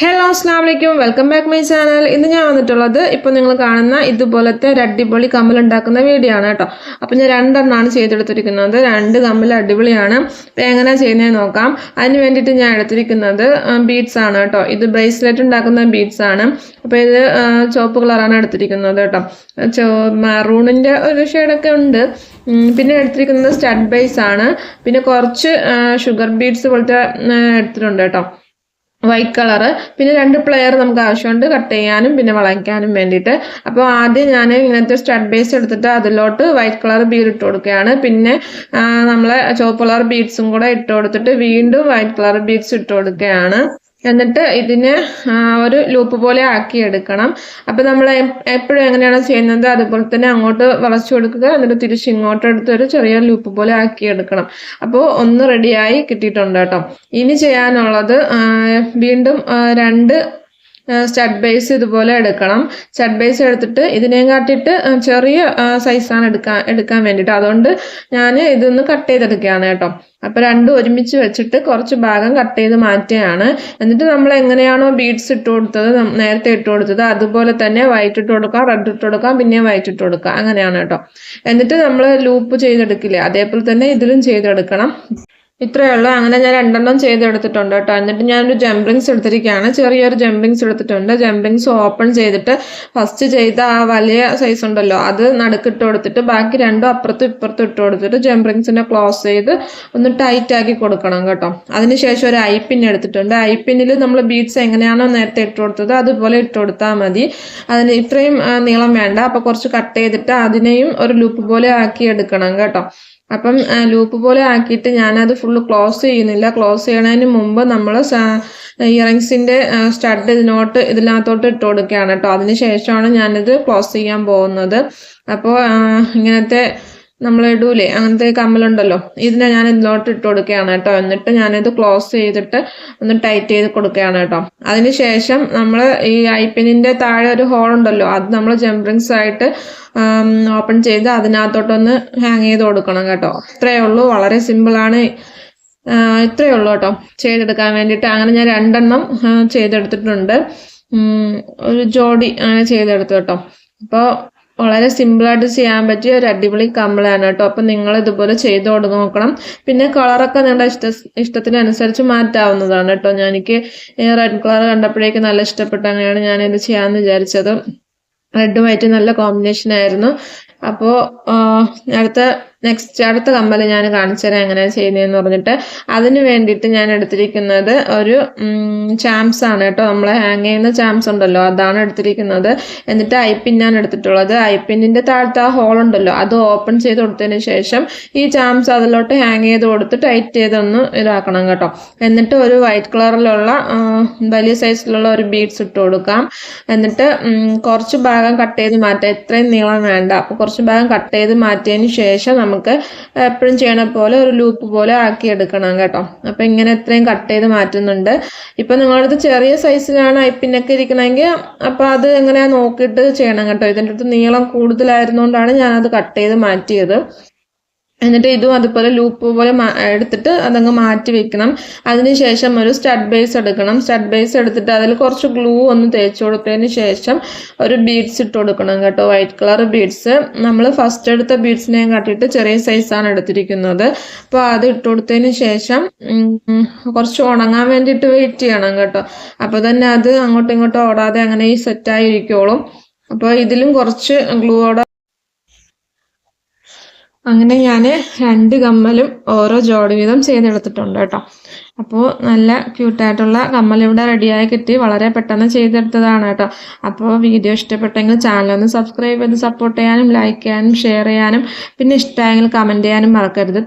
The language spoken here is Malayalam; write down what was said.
ഹലോ അസ്സാം വലൈക്കും വെൽക്കം ബാക്ക് മൈ ചാനൽ ഇന്ന് ഞാൻ വന്നിട്ടുള്ളത് ഇപ്പോൾ നിങ്ങൾ കാണുന്ന ഇതുപോലത്തെ ഒരു അടിപൊളി കമ്മൽ ഉണ്ടാക്കുന്ന വീഡിയോ ആണ് കേട്ടോ. അപ്പോൾ ഞാൻ രണ്ടെണ്ണമാണ് ചെയ്തെടുത്തിരിക്കുന്നത്. രണ്ട് കമ്മൽ അടിപൊളിയാണ്. എങ്ങനെ എങ്ങനെയാണ് ചെയ്യുന്നത് നോക്കാം. അതിന് വേണ്ടിയിട്ട് ഞാൻ എടുത്തിരിക്കുന്നത് ബീഡ്സ് ആണ് കേട്ടോ. ഇത് ബ്രേസ്ലെറ്റ് ഉണ്ടാക്കുന്ന ബീഡ്സ് ആണ്. അപ്പോൾ ഇത് ചുവപ്പ് കളറാണ് എടുത്തിരിക്കുന്നത് കേട്ടോ. ചോ മറൂണിന്റെ ഒരു ഷെയ്ഡൊക്കെ ഉണ്ട്. പിന്നെ എടുത്തിരിക്കുന്നത് സ്റ്റഡ് ബേസ് ആണ്. പിന്നെ കുറച്ച് ഷുഗർ ബീഡ്സ് പോലത്തെ എടുത്തിട്ടുണ്ട് കേട്ടോ. വൈറ്റ് കളറ് പിന്നെ രണ്ട് പ്ലെയർ നമുക്ക് ആവശ്യമുണ്ട്. കട്ട് ചെയ്യാനും പിന്നെ വളയ്ക്കാനും വേണ്ടിയിട്ട്. അപ്പോൾ ആദ്യം ഞാൻ ഇങ്ങനത്തെ സ്റ്റഡ് ബേസ് എടുത്തിട്ട് അതിലോട്ട് വൈറ്റ് കളർ ബീഡ് ഇട്ട് കൊടുക്കുകയാണ്. പിന്നെ നമ്മൾ ചുവപ്പ് കളർ ബീഡ്സും കൂടെ ഇട്ട് കൊടുത്തിട്ട് വീണ്ടും വൈറ്റ് കളർ ബീഡ്സ് ഇട്ട് കൊടുക്കുകയാണ്. എന്നിട്ട് ഇതിനെ ഒരു ലൂപ്പ് പോലെ ആക്കി എടുക്കണം അപ്പോൾ നമ്മൾ എപ്പോഴും എങ്ങനെയാണ് ചെയ്യുന്നത് അതുപോലെ തന്നെ അങ്ങോട്ട് വളച്ചു കൊടുക്കുക എന്നിട്ട് തിരിച്ച് ഇങ്ങോട്ട് എടുത്ത് ഒരു ചെറിയ ലൂപ്പ് പോലെ ആക്കി എടുക്കണം അപ്പോൾ ഒന്ന് റെഡിയായി കിട്ടിയിട്ടുണ്ട് കേട്ടോ. ഇനി ചെയ്യാനുള്ളത് വീണ്ടും രണ്ട് സ്റ്റഡ് ബേസ് ഇതുപോലെ എടുക്കണം. സ്റ്റഡ് ബേസ് എടുത്തിട്ട് ഇതിനെയും കാട്ടിയിട്ട് ചെറിയ സൈസാണ് എടുക്കാൻ എടുക്കാൻ വേണ്ടിയിട്ട്. അതുകൊണ്ട് ഞാൻ ഇതൊന്ന് കട്ട് ചെയ്തെടുക്കുകയാണ് കേട്ടോ. അപ്പോൾ രണ്ടും ഒരുമിച്ച് വെച്ചിട്ട് കുറച്ച് ഭാഗം കട്ട് ചെയ്ത് മാറ്റുകയാണ്. എന്നിട്ട് നമ്മൾ എങ്ങനെയാണോ ബീഡ്സ് ഇട്ട് കൊടുത്തത് നേരത്തെ ഇട്ട് കൊടുത്തത് അതുപോലെ തന്നെ വൈറ്റ് ഇട്ട് കൊടുക്കാം റെഡ് ഇട്ട് കൊടുക്കാം പിന്നെ വൈറ്റ് ഇട്ട് കൊടുക്കാം. അങ്ങനെയാണ് കേട്ടോ. എന്നിട്ട് നമ്മൾ ലൂപ്പ് ചെയ്തെടുക്കില്ലേ? അതേപോലെ തന്നെ ഇതിലും ചെയ്തെടുക്കണം. ഇത്രയേ ഉള്ളൂ. അങ്ങനെ ഞാൻ രണ്ടെണ്ണം ചെയ്തെടുത്തിട്ടുണ്ട് കേട്ടോ. എന്നിട്ട് ഞാനൊരു ജംപ്രിങ്സ് എടുത്തിരിക്കുകയാണ്. ചെറിയൊരു ജംപ്രിങ്സ് എടുത്തിട്ടുണ്ട്. ജംപ്രിങ്സ് ഓപ്പൺ ചെയ്തിട്ട് ഫസ്റ്റ് ചെയ്ത ആ വലിയ സൈസ് ഉണ്ടല്ലോ അത് നടുക്കിട്ട് കൊടുത്തിട്ട് ബാക്കി രണ്ടും അപ്പുറത്തും ഇപ്പുറത്തും ഇട്ട് കൊടുത്തിട്ട് ജംപ്രിങ്സിനെ ക്ലോസ് ചെയ്ത് ഒന്ന് ടൈറ്റാക്കി കൊടുക്കണം കേട്ടോ. അതിനുശേഷം ഒരു ഐ പിൻ എടുത്തിട്ടുണ്ട്. ഐ പിന്നിൽ നമ്മൾ ബീഡ്സ് എങ്ങനെയാണോ നേരത്തെ ഇട്ട് കൊടുത്തത് അതുപോലെ ഇട്ട് കൊടുത്താൽ മതി. അതിന് ഇത്രയും നീളം വേണ്ട. അപ്പോൾ കുറച്ച് കട്ട് ചെയ്തിട്ട് അതിനെയും ഒരു ലൂപ്പ് പോലെ ആക്കി എടുക്കണം കേട്ടോ. അപ്പം ലൂപ്പ് പോലെ ആക്കിയിട്ട് ഞാനത് ഫുള്ള് ക്ലോസ് ചെയ്യുന്നില്ല. ക്ലോസ് ചെയ്യണതിന് മുമ്പ് നമ്മൾ ഇയറിങ്സിന്റെ സ്റ്റഡ് ഇതിനോട്ട് ഇതിനകത്തോട്ട് ഇട്ട് കൊടുക്കുകയാണ് കേട്ടോ. അതിന് ശേഷമാണ് ഞാനിത് ക്ലോസ് ചെയ്യാൻ പോകുന്നത്. അപ്പോൾ ഇങ്ങനത്തെ നമ്മൾ ഇടൂലേ അങ്ങനത്തെ കമ്മലുണ്ടല്ലോ. ഇതിനെ ഞാൻ ഇതിലോട്ട് ഇട്ട് കൊടുക്കുകയാണ് കേട്ടോ. എന്നിട്ട് ഞാനിത് ക്ലോസ് ചെയ്തിട്ട് ഒന്ന് ടൈറ്റ് ചെയ്ത് കൊടുക്കുകയാണ് കേട്ടോ. അതിന് ശേഷം നമ്മൾ ഈ ഐപ്പിനിന്റെ താഴെ ഒരു ഹോൾ ഉണ്ടല്ലോ അത് നമ്മൾ ജംപ്രിങ്സ് ആയിട്ട് ഓപ്പൺ ചെയ്ത് അതിനകത്തോട്ടൊന്ന് ഹാങ് ചെയ്ത് കൊടുക്കണം കേട്ടോ. ഇത്രയേ ഉള്ളൂ. വളരെ സിമ്പിളാണ് ഇത്രയേ ഉള്ളൂ കേട്ടോ. ചെയ്തെടുക്കാൻ വേണ്ടിയിട്ട്. അങ്ങനെ ഞാൻ രണ്ടെണ്ണം ചെയ്തെടുത്തിട്ടുണ്ട്. ഒരു ജോഡി അങ്ങനെ ചെയ്തെടുത്തു കേട്ടോ. അപ്പോൾ വളരെ സിമ്പിളായിട്ട് ചെയ്യാൻ പറ്റിയ ഒരു അടിപൊളി കമ്മലാണ് കേട്ടോ. അപ്പം നിങ്ങൾ ഇതുപോലെ ചെയ്ത് കൊണ്ട് നോക്കണം. പിന്നെ കളറൊക്കെ നിങ്ങളുടെ ഇഷ്ട ഇഷ്ടത്തിനനുസരിച്ച് മാറ്റാവുന്നതാണ് കേട്ടോ. ഞാൻ എനിക്ക് റെഡ് കളർ കണ്ടപ്പോഴേക്കും നല്ല ഇഷ്ടപ്പെട്ട അങ്ങനെയാണ് ഞാനിത് ചെയ്യാമെന്ന് വിചാരിച്ചത്. റെഡ് വൈറ്റ് നല്ല കോമ്പിനേഷൻ ആയിരുന്നു. അപ്പോൾ അടുത്ത നെക്സ്റ്റ് അടുത്ത കമ്മൽ ഞാൻ കാണിച്ചു തരാം എങ്ങനെയാണ് ചെയ്യുന്നതെന്ന് പറഞ്ഞിട്ട്. അതിന് വേണ്ടിയിട്ട് ഞാൻ എടുത്തിരിക്കുന്നത് ഒരു ചാംസ് ആണ് കേട്ടോ. നമ്മൾ ഹാങ് ചെയ്യുന്ന ചാംസ് ഉണ്ടല്ലോ. അതാണ് എടുത്തിരിക്കുന്നത്. എന്നിട്ട് ഐപ്പിന്നാണ് എടുത്തിട്ടുള്ളത്. ഐപ്പിന്നിന്റെ താഴത്തെ ആ ഹോൾ ഉണ്ടല്ലോ. അത് ഓപ്പൺ ചെയ്ത് കൊടുത്തതിന് ശേഷം ഈ ചാംസ് അതിലോട്ട് ഹാങ് ചെയ്ത് കൊടുത്ത് ടൈറ്റ് ചെയ്തൊന്ന് ഇതാക്കണം കേട്ടോ. എന്നിട്ട് ഒരു വൈറ്റ് കളറിലുള്ള വലിയ സൈസിലുള്ള ഒരു ബീഡ്സ് ഇട്ട് കൊടുക്കാം. എന്നിട്ട് കുറച്ച് ഭാഗം കട്ട് ചെയ്ത് മാറ്റാം. ഇത്രയും നീളം വേണ്ട. അപ്പോൾ കുറച്ച് ഭാഗം കട്ട് ചെയ്ത് മാറ്റിയതിന് ശേഷം നമുക്ക് എപ്പോഴും ചെയ്യണ പോലെ ഒരു ലൂപ്പ് പോലെ ആക്കി എടുക്കണം കേട്ടോ. അപ്പോൾ ഇങ്ങനെ ഇത്രയും കട്ട് ചെയ്ത് മാറ്റുന്നുണ്ട്. ഇപ്പം നിങ്ങളടുത്ത് ചെറിയ സൈസിലാണ് ഐപ്പിനൊക്കെ ഇരിക്കണമെങ്കിൽ അപ്പോൾ അത് എങ്ങനെയാ നോക്കിയിട്ട് ചെയ്യണം കേട്ടോ. ഇതിന്റെ അടുത്ത് നീളം കൂടുതലായിരുന്നുകൊണ്ടാണ് ഞാനത് കട്ട് ചെയ്ത് മാറ്റിയത്. എന്നിട്ട് ഇതും അതുപോലെ ലൂപ്പ് പോലെ എടുത്തിട്ട് അതങ്ങ് മാറ്റി വെക്കണം. അതിനുശേഷം ഒരു സ്റ്റഡ് ബേസ് എടുക്കണം. സ്റ്റഡ് ബേസ് എടുത്തിട്ട് അതിൽ കുറച്ച് ഗ്ലൂ ഒന്ന് തേച്ച് കൊടുത്തതിന് ശേഷം ഒരു ബീഡ്സ് ഇട്ട് കൊടുക്കണം കേട്ടോ. വൈറ്റ് കളർ ബീഡ്സ് നമ്മൾ ഫസ്റ്റ് എടുത്ത ബീഡ്സിനെ കാട്ടിയിട്ട് ചെറിയ സൈസാണ് എടുത്തിരിക്കുന്നത്. അപ്പോൾ അത് ഇട്ട് കൊടുത്തതിന് ശേഷം കുറച്ച് ഉണങ്ങാൻ വേണ്ടിയിട്ട് വെയിറ്റ് ചെയ്യണം കേട്ടോ. അപ്പോൾ തന്നെ അത് അങ്ങോട്ടും ഇങ്ങോട്ടും ഓടാതെ അങ്ങനെ ഈ സെറ്റായിരിക്കോളും അപ്പോൾ ഇതിലും കുറച്ച് ഗ്ലൂയോടെ അങ്ങനെ ഞാൻ രണ്ട് കമ്മലും ഓരോ ജോഡി വീതം ചെയ്തെടുത്തിട്ടുണ്ട് കേട്ടോ. അപ്പോൾ നല്ല ക്യൂട്ടായിട്ടുള്ള കമ്മൽ ഇവിടെ റെഡിയായി കിട്ടി. വളരെ പെട്ടെന്ന് ചെയ്തെടുത്തതാണ് കേട്ടോ. അപ്പോൾ വീഡിയോ ഇഷ്ടപ്പെട്ടെങ്കിൽ ചാനൽ ഒന്ന് സബ്സ്ക്രൈബ് ചെയ്ത് സപ്പോർട്ട് ചെയ്യാനും ലൈക്ക് ചെയ്യാനും ഷെയർ ചെയ്യാനും പിന്നെ ഇഷ്ടമായെങ്കിൽ കമന്റ് ചെയ്യാനും മറക്കരുത്.